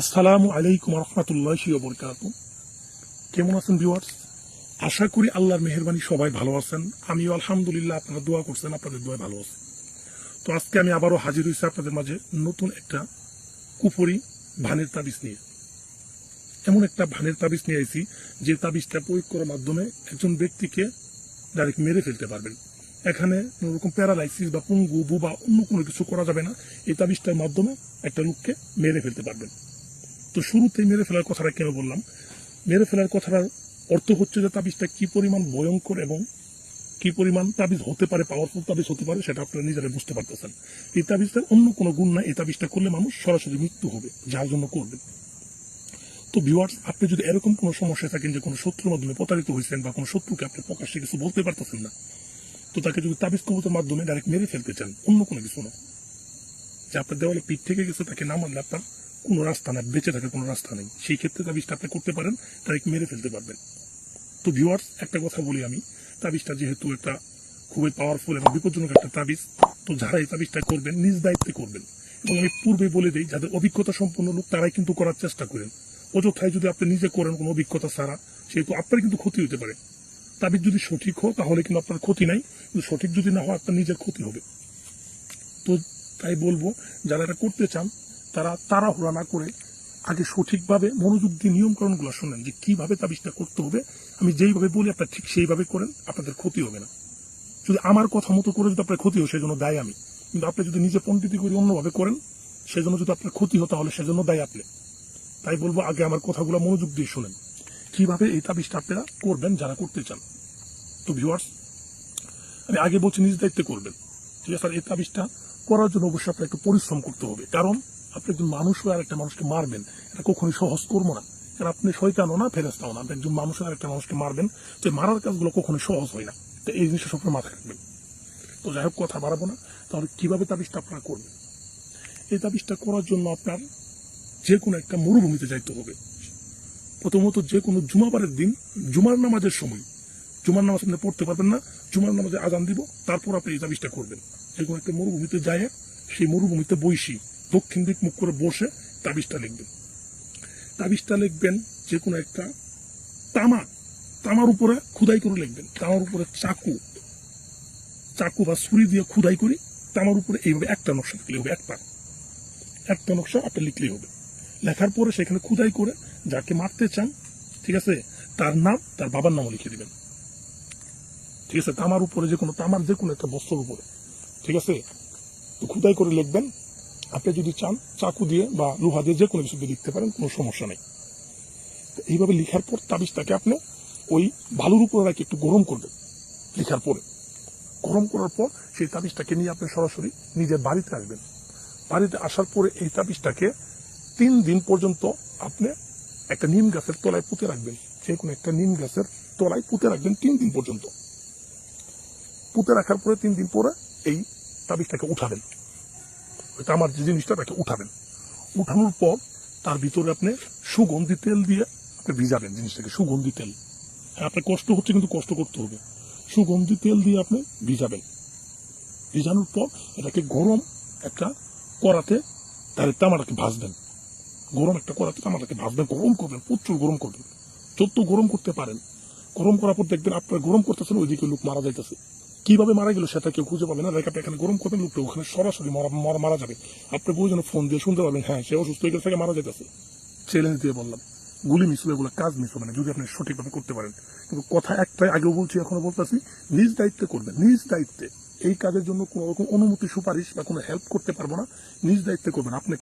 আসসালামু আলাইকুম রহমতুল্লাহ বরকাত। কেমন আছেন ভিউয়ার্স আশা করি আল্লাহর মেহরবানি সবাই ভালো আছেন। আমিও আলহামদুলিল্লাহ আপনারা দোয়া করছেন, আপনাদের দোয়া ভালো আছে। তো আজকে আমি আবারও হাজির হয়েছি আপনাদের মাঝে নতুন একটা কুপুরি ভানের তাবিজ নিয়ে। এমন একটা ভানের তাবিজ নিয়ে আইছি, যে তাবিজটা প্রয়োগ করার মাধ্যমে একজন ব্যক্তিকে ডাইরেক্ট মেরে ফেলতে পারবেন। এখানে কোনো রকম প্যারালাইসিস বা পঙ্গু, বুবা, অন্য কোনো কিছু করা যাবে না। এই তাবিজটার মাধ্যমে একটা লোককে মেরে ফেলতে পারবেন। তো শুরুতেই মেরে ফেলার কথাটা কেন বললাম? মেরে ফেলার কথাটার অর্থ হচ্ছে যে তাবিজটা কি পরিমাণ ভয়ঙ্কর এবং কি পরিমাণ তাবিজ হতে পারে পাওয়ারফুল তাবিজ হতে পারে, সেটা আপনারা নিজেরা বুঝতে পারতেছেন। এই তাবিজটার অন্য কোনো গুণ না এই তাবিজটা করলে মানুষ সরাসরি মৃত্যু হবে, যার জন্য করবেন তো ভিউয়ার্স আপনি যদি এরকম কোনো সমস্যায় থাকেন যে কোনো শত্রুর মাধ্যমে প্রতারিত হয়েছেন বা কোনো শত্রুকে আপনি প্রকাশ্যে কিছু বলতে পারতেছেন না, তো তাকে যদি তাবিজ কবুতের মাধ্যমে ডাইরেক্ট মেরে ফেলতে চান, অন্য কোনো কিছু না। যে আপনার দেওয়ালে পিঠ থেকে গেছে, তাকে না মারলে আপনার কোনো রাস্তা না, বেঁচে থাকার কোনো রাস্তা নেই। সেই ক্ষেত্রে তাবিজটা আপনি করতে পারেন ডাইরেক্ট মেরে ফেলতে পারবেন। তো ভিউয়ার্স একটা কথা বলি আমি, তাবিজটা যেহেতু একটা খুবই পাওয়ারফুল এবং বিপজ্জনক একটা তাবিজ, তো যারা এই তাবিজটা করবেন, নিজ দায়িত্বে করবেন। এবং আমি পূর্বে বলে দিই যাদের অভিজ্ঞতা সম্পন্ন লোক তারাই কিন্তু করার চেষ্টা করেন। অযথায় যদি আপনি নিজে করেন কোনো অভিজ্ঞতা ছাড়া, সেহেতু আপনার কিন্তু ক্ষতি হতে পারে। তাবিজ যদি সঠিক হোক, তাহলে কিন্তু আপনার ক্ষতি নাই। কিন্তু সঠিক যদি না হয়, আপনার নিজের ক্ষতি হবে। তো তাই বলব, যারা এটা করতে চান তারা তাড়াহুড়া না করে আগে সঠিকভাবে মনোযোগ দিয়ে নিয়মকরণগুলো শোনেন যে কীভাবে তাবিজটা করতে হবে। আমি যেইভাবে বলি, আপনার ঠিক সেইভাবে করেন, আপনাদের ক্ষতি হবে না। যদি আমার কথা মতো করে যদি আপনার ক্ষতি হয়, সেজন্য দায় আমি। কিন্তু আপনি যদি নিজে পণ্ডিতি করে অন্যভাবে করেন, সেজন্য যদি আপনার ক্ষতি হয়, তাহলে সেজন্য দায় আপনি। তাই বলব, আগে আমার কথাগুলো মনোযোগ দিয়ে শোনেন। কীভাবে এই তাবিজটা আপনারা করবেন, যারা করতে চান। তো ভিউয়ার্স আমি আগে বলছি, নিজ দায়িত্বে করবেন। ঠিক আছে স্যার এই তাবিজটা করার জন্য অবশ্যই আপনার একটু পরিশ্রম করতে হবে। কারণ আপনি একজন মানুষ হয়ে আর একটা মানুষকে মারবেন, এটা কখনোই সহজ করব না। কারণ আপনি শয়তানও না ফেরেস্তাও না। আপনি একজন মানুষ আর একটা মানুষকে মারবেন, তো এই মারার কাজগুলো কখনোই সহজ হয় না। তো এই জিনিসটা সবসময় মাথায় রাখবেন। তো যাই হোক, কথা বাড়াবো না। তাহলে কীভাবে তাবিজটা আপনারা করবেন? এই তাবিজটা করার জন্য আপনার যে কোনো একটা মরুভূমিতে যাইতে হবে। প্রথমত যে কোনো জুমাবারের দিন, জুমার নামাজের সময়। জুমার নামাজ আপনি পড়তে পারবেন না, জুমার নামাজে আজান দিব, তারপর আপনি এই তাবিজটা করবেন। যে কোনো একটা মরুভূমিতে যায় সেই মরুভূমিতে বইসি। দক্ষিণ দিক মুখ করে বসে তাবিজটা লিখবেন। তাবিজটা লিখবেন যে কোনো একটা তামা, তামার উপরে খুদাই করে লিখবেন। তামার উপরে চাকু চাকু বা ছুরি দিয়ে খুদাই করে, তামার উপরে এইভাবে একটা নকশা লিখলে হবে একটা একটা নকশা আপনি লিখলেই হবে। লেখার পরে সেখানে খুদাই করে যাকে মারতে চান, ঠিক আছে, তার নাম, তার বাবার নামও লিখে দিবেন। ঠিক আছে, তামার উপরে যে কোনো তামার যে কোনো একটা বস্ত্রের উপরে, ঠিক আছে, তো খুদাই করে লিখবেন আপনি যদি চান, চাকু দিয়ে বা লোহা দিয়ে যে কোনো কিছু দিয়ে লিখতে পারেন, কোনো সমস্যা নেই। এইভাবে লিখার পর তাবিজটাকে আপনি ওই বালুর উপরে রাখি একটু গরম করবেন, লিখার পরে। গরম করার পর সেই তাবিজটাকে নিয়ে আপনি সরাসরি নিজের বাড়িতে আসবেন। বাড়িতে আসার পরে এই তাবিজটাকে তিন দিন পর্যন্ত আপনি একটা নিম গাছের তলায় পুঁতে রাখবেন। যে কোনো একটা নিম গাছের তলায় পুঁতে রাখবেন তিন দিন পর্যন্ত। পুঁতে রাখার পরে তিন দিন পরে এই তাবিজটাকে উঠাবেন। তামার যে জিনিসটা, তাকে উঠাবেন। উঠানোর পর তার ভিতরে আপনি সুগন্ধি তেল দিয়ে আপনি ভিজাবেন জিনিসটাকে, সুগন্ধি তেল। হ্যাঁ আপনার কষ্ট হচ্ছে কিন্তু কষ্ট করতে হবে। সুগন্ধি তেল দিয়ে আপনি ভিজাবেন। ভিজানোর পর এটাকে গরম একটা কড়াতে তাহলে তামাটাকে ভাজবেন। গরম একটা কড়াতে তামাটাকে ভাজবেন, গরম করবেন, প্রচুর গরম করবেন। যত গরম করতে পারেন, গরম করার পর দেখবেন আপনার গরম করতেছেন, ওইদিকে লোক মারা যাইতেছে। কীভাবে মারা গেল সেটা কেউ খুঁজে পাবে না। লাইক আপনি এখানে গরম করবেন, লোকটা ওখানে সরাসরি মারা যাবে। আপনি বই ফোন দিয়ে শুনতে পাবেন হ্যাঁ সে অসুস্থ হয়ে গেছে মারা যাইতেছে। চ্যালেঞ্জ দিয়ে বললাম, গুলি মিস হবে এগুলো কাজ মিস হবে না, যদি আপনি সঠিকভাবে করতে পারেন। কিন্তু কথা একটাই, আগেও বলছি এখনও বলতেছি, নিজ দায়িত্বে করবেন, নিজ দায়িত্বে। এই কাজের জন্য কোনো রকম অনুমতি সুপারিশ বা কোনো হেল্প করতে পারব না, নিজ দায়িত্বে করবেন। আপনি